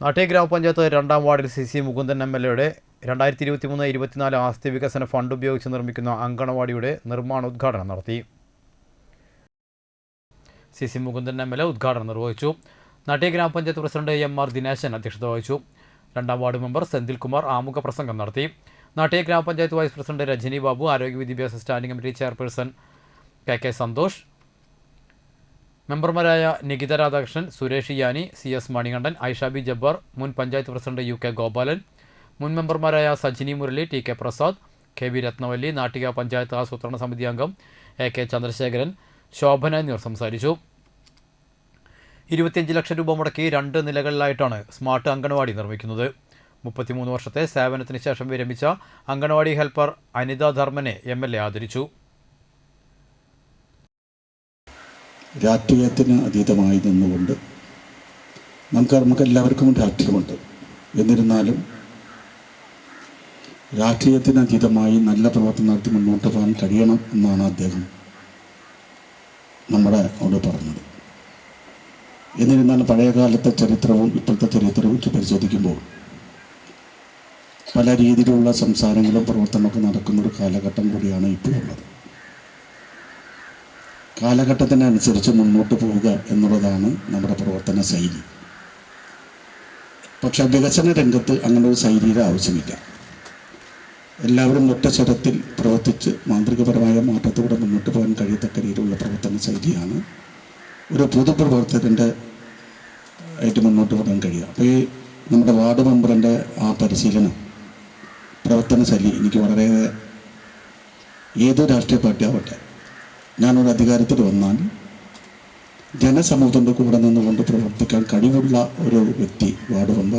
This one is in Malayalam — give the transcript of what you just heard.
നാട്ടെ ഗ്രാമപഞ്ചായത്ത് രണ്ടാം വാർഡിൽ C C Mukundan M L എയുടെ രണ്ടായിരത്തി ഇരുപത്തി മൂന്ന് ഇരുപത്തിനാല് ആസ്തി വികസന ഫണ്ട് ഉപയോഗിച്ച് നിർമ്മിക്കുന്ന അങ്കണവാടിയുടെ നിർമ്മാണ ഉദ്ഘാടനം നടത്തി. C C Mukundan M L A ഉദ്ഘാടനം നിർവഹിച്ചു. നാട്ടെ ഗ്രാമപഞ്ചായത്ത് പ്രസിഡന്റ് എം ആർ ദിനേശൻ അധ്യക്ഷത വഹിച്ചു. രണ്ടാം വാർഡ് മെമ്പർ സെന്തിൽകുമാർ ആമുഖ പ്രസംഗം നടത്തി. നാട്ടെ ഗ്രാമപഞ്ചായത്ത് വൈസ് പ്രസിഡന്റ് രജനി ബാബു ആരോഗ്യ വിദ്യാഭ്യാസ standing committee chairperson K K Santhosh മെമ്പർമാരായ നികിത രാധാകൃഷ്ണൻ സുരേഷ് യാനി സി എസ് മണികണ്ഠൻ ഐഷാബി ജബ്ബാർ മുൻ panchayat president U K Gopalan മുൻ മെമ്പർമാരായ Sajini Murali T K Prasad K V Rathnavalli Nattika panchayat ആസൂത്രണ സമിതി അംഗം എ കെ ചന്ദ്രശേഖരൻ ശോഭന എന്നിവർ സംസാരിച്ചു. ഇരുപത്തിയഞ്ച് ലക്ഷം രൂപ മുടക്കി രണ്ട് നിലകളിലായിട്ടാണ് സ്മാർട്ട് അങ്കണവാടി നിർമ്മിക്കുന്നത്. മുപ്പത്തിമൂന്ന് വർഷത്തെ സേവനത്തിന് ശേഷം വിരമിച്ച അങ്കണവാടി ഹെൽപ്പർ അനിത ധർമ്മനെ എം എൽ എ ആദരിച്ചു. രാഷ്ട്രീയത്തിന് അതീതമായി നിന്നുകൊണ്ട് നമുക്ക് നമുക്ക് എല്ലാവർക്കും രാഷ്ട്രീയമുണ്ട്. എന്നിരുന്നാലും രാഷ്ട്രീയത്തിന് അതീതമായി നല്ല പ്രവർത്തനം നടത്തി മുന്നോട്ട് പോകാൻ കഴിയണം എന്നാണ് അദ്ദേഹം നമ്മുടെ അവിടെ പറഞ്ഞത്. എന്നിരുന്നാലും പഴയകാലത്തെ ചരിത്രവും ഇപ്പോഴത്തെ ചരിത്രവും വെച്ച് പരിശോധിക്കുമ്പോൾ പല രീതിയിലുള്ള സംസാരങ്ങളും പ്രവർത്തനമൊക്കെ നടക്കുന്ന ഒരു കാലഘട്ടം കൂടിയാണ് ഇപ്പോഴുള്ളത്. കാലഘട്ടത്തിനനുസരിച്ച് മുന്നോട്ട് പോവുക എന്നുള്ളതാണ് നമ്മുടെ പ്രവർത്തന ശൈലി. പക്ഷെ വികസന രംഗത്ത് അങ്ങനെ ഒരു ശൈലിയുടെ ആവശ്യമില്ല. എല്ലാവരും ഒറ്റ സ്വരത്തിൽ പ്രവർത്തിച്ച് മാന്ത്രികപരമായ മാറ്റത്തോടെ മുന്നോട്ട് പോകാൻ കഴിയത്തക്ക രീതിയിലുള്ള പ്രവർത്തന ശൈലിയാണ് ഒരു പൊതുപ്രവർത്തകന്റെ ആയിട്ട് മുന്നോട്ട് പോകാൻ കഴിയുക. അപ്പോൾ ഈ നമ്മുടെ വാർഡ് മെമ്പറിന്റെ ആ പരിശീലനം പ്രവർത്തന ശൈലി എനിക്ക് വളരെ ഏത് രാഷ്ട്രീയ പാർട്ടി ആവട്ടെ ഞാനൊരു അധികാരത്തിൽ വന്നാൽ ജനസമൂഹത്തിന്റെ കൂടെ നിന്നുകൊണ്ട് പ്രവർത്തിക്കാൻ കഴിവുള്ള ഒരു വ്യക്തി വാർഡ് മെമ്പർ